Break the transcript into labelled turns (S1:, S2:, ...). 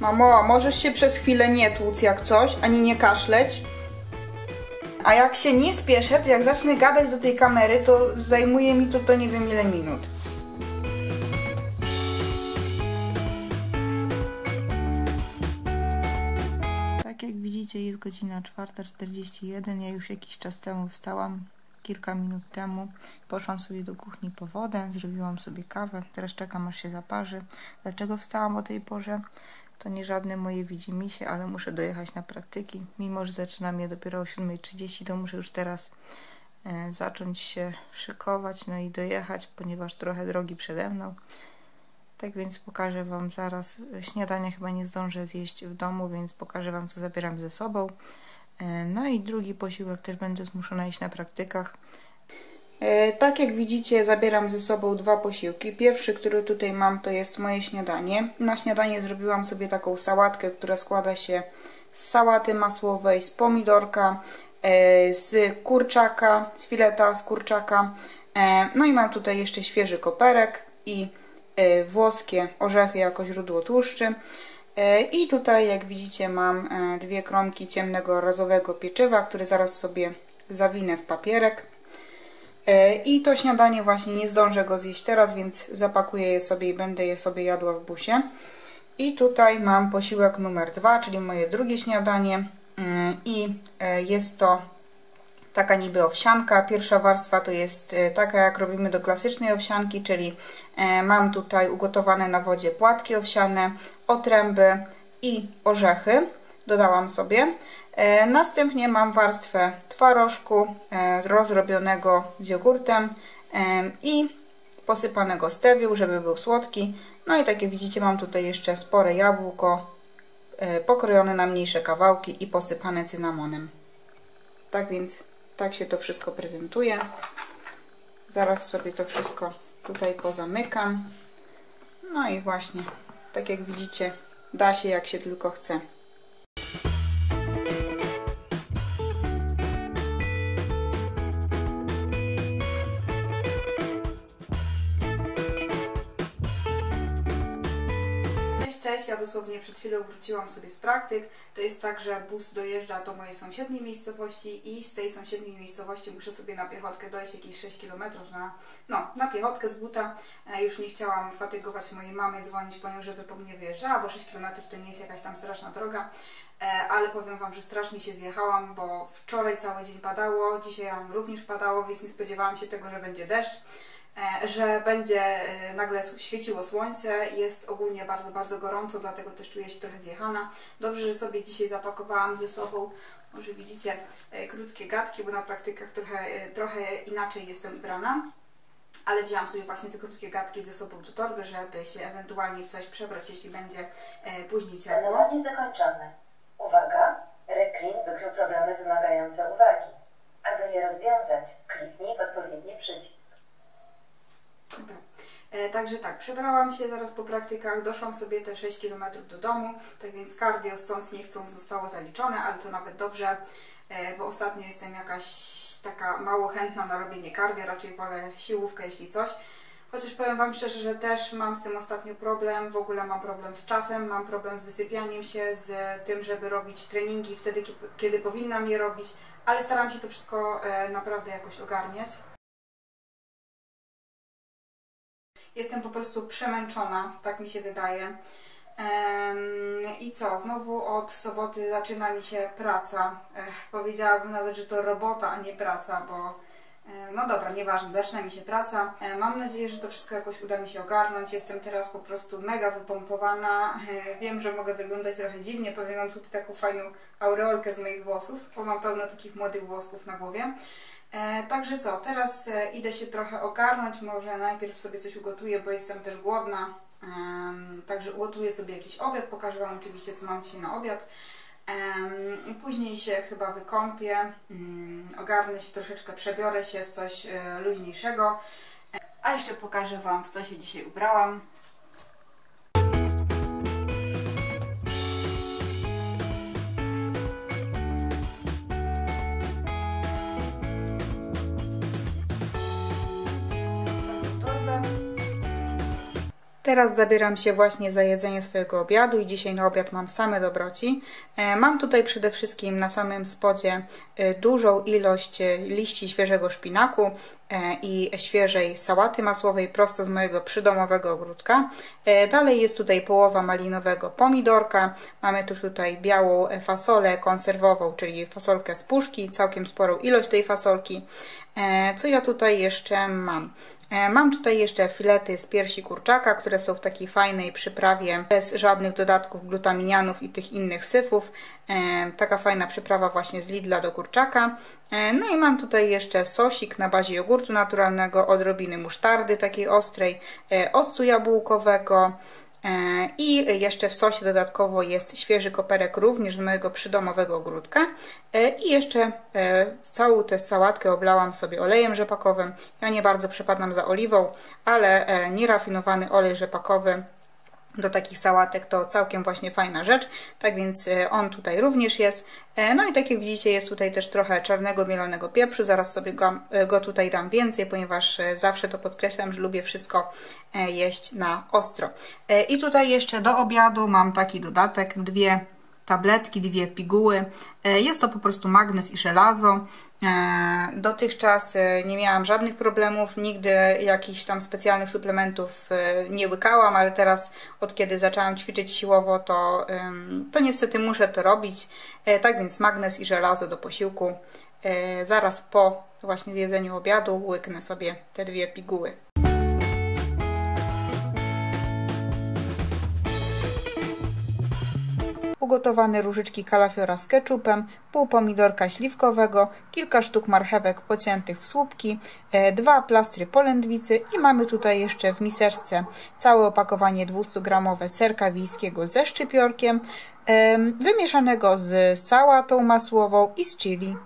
S1: Mamo, możesz się przez chwilę nie tłuc jak coś, ani nie kaszleć. A jak się nie spieszę, to jak zacznę gadać do tej kamery, to zajmuje mi to to nie wiem ile minut. Tak jak widzicie jest godzina 4.41, ja już jakiś czas temu wstałam, kilka minut temu. Poszłam sobie do kuchni po wodę, zrobiłam sobie kawę, teraz czekam aż się zaparzy. Dlaczego wstałam o tej porze? To nie żadne moje widzimisię, ale muszę dojechać na praktyki. Mimo, że zaczynam je dopiero o 7.30, to muszę już teraz e, zacząć się szykować, no i dojechać, ponieważ trochę drogi przede mną. Tak więc pokażę Wam zaraz. Śniadanie chyba nie zdążę zjeść w domu, więc pokażę Wam, co zabieram ze sobą. E, no i drugi posiłek też będę zmuszona iść na praktykach. E, tak jak widzicie, zabieram ze sobą dwa posiłki. Pierwszy, który tutaj mam, to jest moje śniadanie. Na śniadanie zrobiłam sobie taką sałatkę, która składa się z sałaty masłowej, z pomidorka, e, z kurczaka, z fileta z kurczaka. No i mam tutaj jeszcze świeży koperek i włoskie orzechy jako źródło tłuszczy. I tutaj, jak widzicie, mam dwie kromki ciemnego rozowego pieczywa, które zaraz sobie zawinę w papierek. E, I to śniadanie właśnie nie zdążę go zjeść teraz, więc zapakuję je sobie i będę je sobie jadła w busie. I tutaj mam posiłek numer dwa, czyli moje drugie śniadanie mm, i e, jest to taka niby owsianka. Pierwsza warstwa to jest e, taka jak robimy do klasycznej owsianki, czyli mam tutaj ugotowane na wodzie płatki owsiane, otręby i orzechy. Dodałam sobie. E, następnie mam warstwę twarożku e, rozrobionego z jogurtem e, i posypanego stewią, żeby był słodki. No i tak jak widzicie mam tutaj jeszcze spore jabłko pokrojone na mniejsze kawałki i posypane cynamonem. Tak więc tak się to wszystko prezentuje. Zaraz sobie to wszystko tutaj pozamykam. No i właśnie, tak jak widzicie, da się jak się tylko chce. Cześć, ja dosłownie przed chwilą wróciłam sobie z praktyk. To jest tak, że bus dojeżdża do mojej sąsiedniej miejscowości i z tej sąsiedniej miejscowości muszę sobie na piechotkę dojść jakieś 6 km na, no, na piechotkę z buta. E, już nie chciałam fatygować mojej mamy, dzwonić po nią, żeby po mnie wyjeżdżała, bo 6 km to nie jest jakaś tam straszna droga. E, ale powiem Wam, że strasznie się zjechałam, bo wczoraj cały dzień padało, dzisiaj również padało, więc nie spodziewałam się tego, że będzie deszcz. E, że będzie e, nagle świeciło słońce, jest ogólnie bardzo, bardzo gorąco, dlatego też czuję się trochę zjechana. Dobrze, że sobie dzisiaj zapakowałam ze sobą, może widzicie, e, krótkie gadki, bo na praktykach trochę, trochę inaczej jestem ubrana. Ale wzięłam sobie właśnie te krótkie gadki ze sobą do torby, żeby się ewentualnie w coś przebrać, jeśli będzie później ciepło.
S2: Skanowanie zakończone. Uwaga! Reklin wykrył problemy wymagające uwagi. Aby je rozwiązać, kliknij odpowiedni przycisk.
S1: E, także tak, przebrałam się zaraz po praktykach, doszłam sobie te 6 km do domu, tak więc cardio chcąc nie chcąc zostało zaliczone, ale to nawet dobrze, e, bo ostatnio jestem jakaś taka mało chętna na robienie cardio, raczej wolę siłówkę jeśli coś. Chociaż powiem Wam szczerze, że też mam z tym ostatnio problem, w ogóle mam problem z czasem, mam problem z wysypianiem się, z tym, żeby robić treningi wtedy, kiedy powinnam je robić, ale staram się to wszystko e, naprawdę jakoś ogarniać. Jestem po prostu przemęczona, tak mi się wydaje. I co? Znowu od soboty zaczyna mi się praca. Ech, powiedziałabym nawet, że to robota, a nie praca, bo e, no dobra, nieważne, zaczyna mi się praca. E, mam nadzieję, że to wszystko jakoś uda mi się ogarnąć. Jestem teraz po prostu mega wypompowana. E, wiem, że mogę wyglądać trochę dziwnie, powiem mam tutaj taką fajną aureolkę z moich włosów, bo mam pełno takich młodych włosków na głowie. E, także co, teraz e, idę się trochę ogarnąć, może najpierw sobie coś ugotuję, bo jestem też głodna. E, także ugotuję sobie jakiś obiad, pokażę Wam oczywiście co mam dzisiaj na obiad. Później się chyba wykąpię, mm, ogarnę się troszeczkę, przebiorę się w coś e, luźniejszego. E, a jeszcze pokażę Wam w co się dzisiaj ubrałam. Teraz zabieram się właśnie za jedzenie swojego obiadu i dzisiaj na obiad mam same dobroci. E, mam tutaj przede wszystkim na samym spodzie e, dużą ilość e, liści świeżego szpinaku i świeżej sałaty masłowej prosto z mojego przydomowego ogródka. Dalej jest tutaj połowa malinowego pomidorka. Mamy też tutaj białą fasolę konserwową, czyli fasolkę z puszki, całkiem sporą ilość tej fasolki. Co ja tutaj jeszcze mam? E, mam tutaj jeszcze filety z piersi kurczaka, które są w takiej fajnej przyprawie, bez żadnych dodatków glutaminianów i tych innych syfów. E, taka fajna przyprawa właśnie z Lidla do kurczaka. E, no i mam tutaj jeszcze sosik na bazie jogurtu naturalnego, odrobiny musztardy takiej ostrej, octu jabłkowego, I jeszcze w sosie dodatkowo jest świeży koperek również z mojego przydomowego ogródka. E, I jeszcze e, całą tę sałatkę oblałam sobie olejem rzepakowym. Ja nie bardzo przepadam za oliwą, ale nierafinowany olej rzepakowy do takich sałatek to całkiem właśnie fajna rzecz, tak więc e, on tutaj również jest. E, no i tak jak widzicie jest tutaj też trochę czarnego mielonego pieprzu, zaraz sobie go, e, go tutaj dam więcej, ponieważ zawsze to podkreślam, że lubię wszystko jeść na ostro. I tutaj jeszcze do obiadu mam taki dodatek, dwie tabletki, dwie piguły. E, jest to po prostu magnez i żelazo. E, dotychczas e, nie miałam żadnych problemów, nigdy jakichś tam specjalnych suplementów nie łykałam, ale teraz od kiedy zaczęłam ćwiczyć siłowo, to, to niestety muszę to robić. Tak więc magnez i żelazo do posiłku. Zaraz po właśnie zjedzeniu obiadu łyknę sobie te dwie piguły. Ugotowane różyczki kalafiora z ketchupem, pół pomidorka śliwkowego, kilka sztuk marchewek pociętych w słupki, e, dwa plastry polędwicy i mamy tutaj jeszcze w miseczce całe opakowanie 200-gramowe serka wiejskiego ze szczypiorkiem, wymieszanego z sałatą masłową i z chili.